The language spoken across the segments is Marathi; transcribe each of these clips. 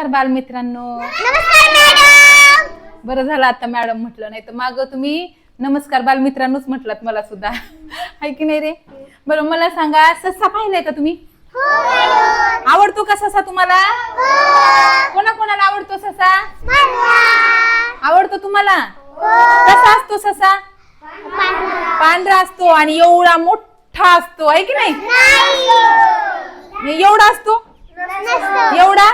नमस्कार बालमित्रांनो. नमस्कार मॅडम. बरं झालं आता मॅडम म्हटलं नाही तर माग तुम्ही नमस्कार बालमित्रांनोच म्हटलात मला सुद्धा. आहे की नाही रे? बरं मला सांगा सस्सा पाहिलाय का तुम्ही? हो आवडतो का ससा तुम्हाला? हो. कोणा कोणाला आवडतो ससा? आवडतो तुम्हाला? हो. कसा असतो ससा? पांढरा. असतो आणि एवढा मोठा असतो आहे की नाही? नाही. एवढा असतो? एवढा?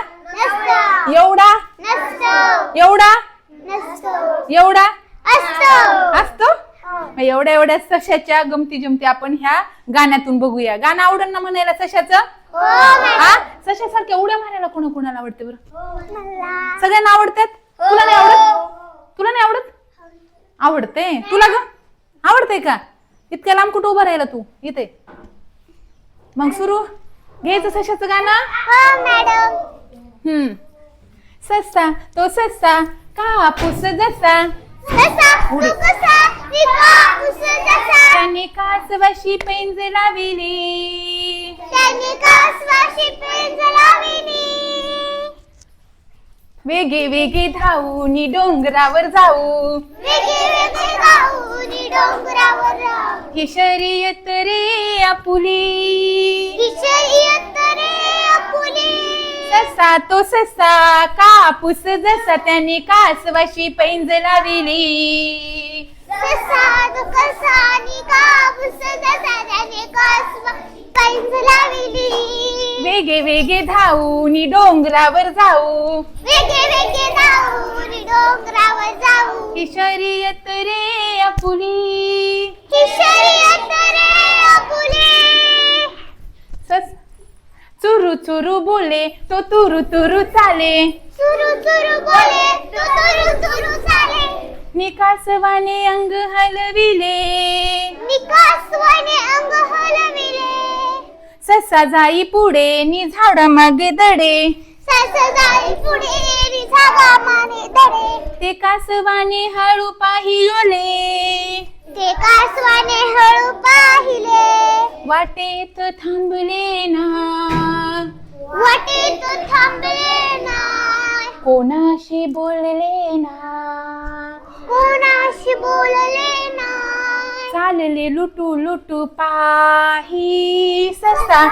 एवढा? नसतो. एवढा? नसतो. एवढा? असतो. असतो? मग एवढ्या एवढ्या सशाच्या गमती जमती आपण ह्या गाण्यातून बघूया. गाणं आवडन ना म्हणायला सशाचं? हो हा? सशासारख्या उड्या मारायला कोणा कोणाला आवडते बरं? मला. सगळ्यांना आवडतात? तुला नाही आवडत? तुला नाही आवडत? आवडते. तुला ग? आवडते का? इतक्या लांब कुठं उभं राहिला तू? इथे. मग सुरू? घ्यायचं सशाचं गाणं? हो हम्म. सस्सा तो सस्सा कापूस जसा. कसा तू कसा मी कापूस जसा. त्याने कासवाशी पेंज लाविली. त्याने कासवाशी पेंज लाविली. वेगे वेगे धावून डोंगरावर जाऊ. ही शर्यत रे आपुली. ससा तो ससा कापूस जसा त्याने कासवाशी पैंज लाविली कसा तू कसा आणि कापूस जसा त्याने कासवा पेंज लाविली वेगे वेगे धावून डोंगरावर जाऊ. वेगे वेगे गाऊनी डोंगरावर जाऊ. ही शर्यत रे आपुली तो तुरु तुरु चाले. सुरू सुरू बोले तू सुरू सुरू चाले. निकासवाने अंग हलविले. निकासवाने अंग हलविले. ससा जाई पुढे नि झाड मागे दडे ससदाई पुढे रिझागा माने दडे ते कासवाने हळू पाहियोले ते कासवाने हळू पाहिले. वाटेत थांबले ना. वाटे तो थांबले नाय कोणाशी बोलले ना? कोणाशी बोलले नाय चालले लुटू लुटू पाही. ससा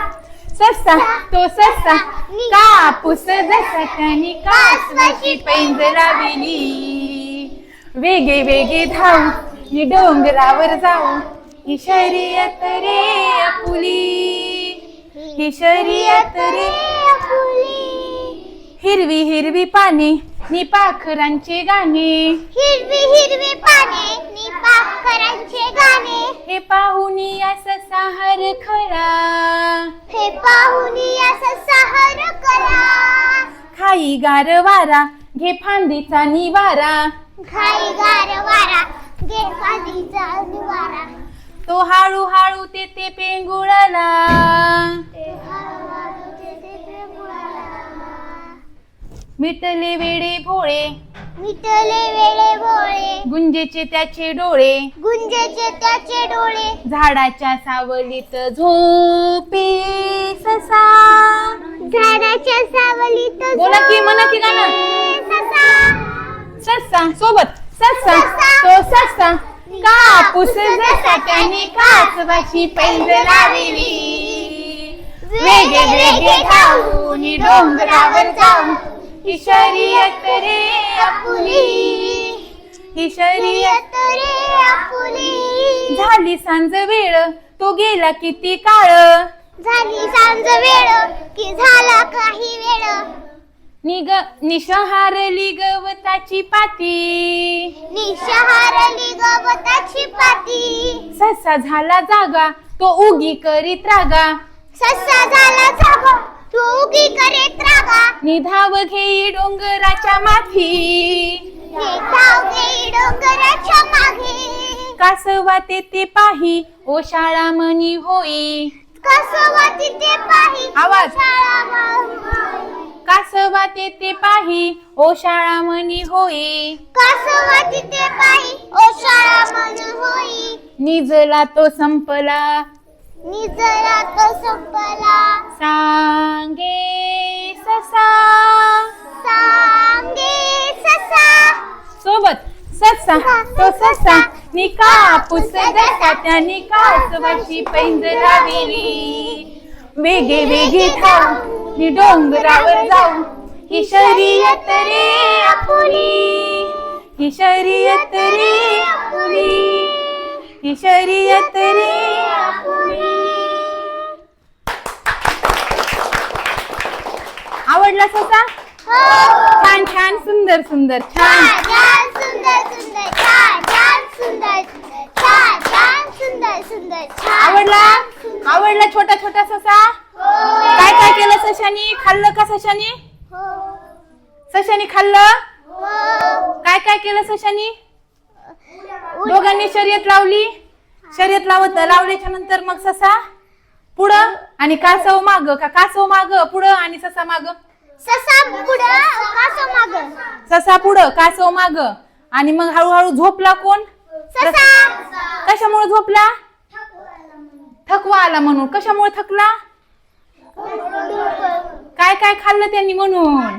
ससा तो ससा कापूस जसा त्याने कासवाची पैंज लाविली. वेगे वेगे धावू ही डोंगरावर जाऊ ही शर्यत रे आपुली. ही शर्यत रे. हिरवी हिरवी पाने नि पाखरांचे गाणे. हिरवी हिरवी पाने नि पाखरांचे गाणे. हे पाहुनी असं साहर खरा. हे पाहुनी असं सहर करा खाई गार वारा घे फांदीचा निवारा. घाई गार वारा घे पाणीचा निवारा. तो हाळू हाळू ते ते पेंगुळला. मिटले वेडे भोळे. मिटले वेळे भोळे. गुंजेचे त्याचे डोळे. गुंजेचे त्याचे डोळे. झाडाच्या सावलीत झोपे ससा. झाडाच्या सावलीत बोला की, म्हणा की गाणं. ससा. ससा सोबत ससा. तो ससा. कापूस जसा त्याने कासवाची पैंज लाविली. वेगे वेगे धावून डोंगरावर जाऊन. ही शर्यत रे आपुली. ही शर्यत रे आपुली. झाली सांज वेळ तो गेला किती काळ? झाली सांज वेळ की झाला काही वेळ. निग निशहारली गवताची पाती. निशहारली गवताची पाती. ससा झाला जागा तो उगी करीत रागा. ससा झाला जागा तू उगी करीत रागा निधाव घेई डोंगराच्या माथी धाव घेई डोंगराच्या मागे. कासवा ते ते पाही ओ शाळा मनी होई. कसवा तिथे पाही आवाज. शाळा. कासवा ते ते पाही ओ शाळा मनी होई. कसवा तिथे पाही ओ शाळा म्हणून होई. निजला तो संपला निजरा तो संपला सांगे ससा. सांगे ससा. सोबत ससा तो ससा. नि कापूस जसा त्याने कासवाची पैंजराविली वेगे वेगे धाव मी डोंगरावर जाऊ ही शर्यत रे आपुली. ही शर्यत रे आपुली. ही शर्यत रे. आवडला ससा? छान छान सुंदर सुंदर छान. छान छान सुंदर सुंदर छान छान सुंदर सुंदर छान छान सुंदर सुंदर छान आवडला? आवडला छोटा छोटा ससा? हो. काय काय केलं सशानी? खाल्लं का सशानी? हो. सशानी खाल्लं? हो. काय काय केलं सशानी? दोघांनी शर्यत लावली. शर्यत लावत लावल्याच्या नंतर मग ससा पुढं आणि कासव माग. का कासव माग पुढं आणि ससा माग? ससा पुढं कासव माग. ससा पुढं कासव माग. आणि मग हळूहळू झोपला कोण? ससा. कशामुळे झोपला? थकवा आला म्हणून. कशामुळे थकला? काय काय खाल्लं त्यांनी म्हणून?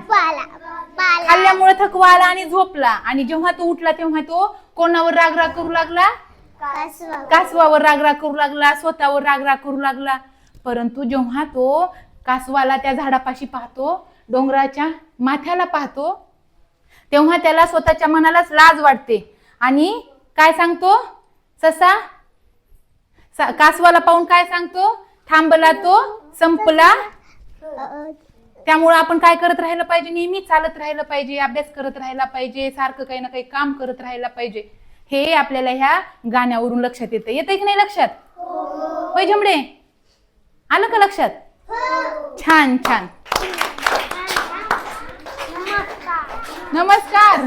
खाल्ल्यामुळे थकवा आला आणि झोपला. आणि जेव्हा तो उठला तेव्हा तो कोणावर रागराग करू लागला? कासवा कासवावर रागराग करू लागला स्वतःवर रागराग करू लागला. परंतु जेव्हा तो कासवाला त्या झाडापाशी पाहतो डोंगराच्या माथ्याला पाहतो तेव्हा त्याला स्वतःच्या मनालाच लाज वाटते. आणि काय सांगतो? ससा कासवाला पाहून काय सांगतो? थांबला तो संपला. त्यामुळे आपण काय करत राहिलं पाहिजे? नेहमी चालत राहिलं पाहिजे अभ्यास करत राहायला पाहिजे सारखं काही ना काही काम करत राहायला पाहिजे. हे आपल्याला ह्या गाण्यावरून लक्षात येतं. येतंय की नाही लक्षात? होय झमडे आलं का लक्षात? छान छान. नमस्कार.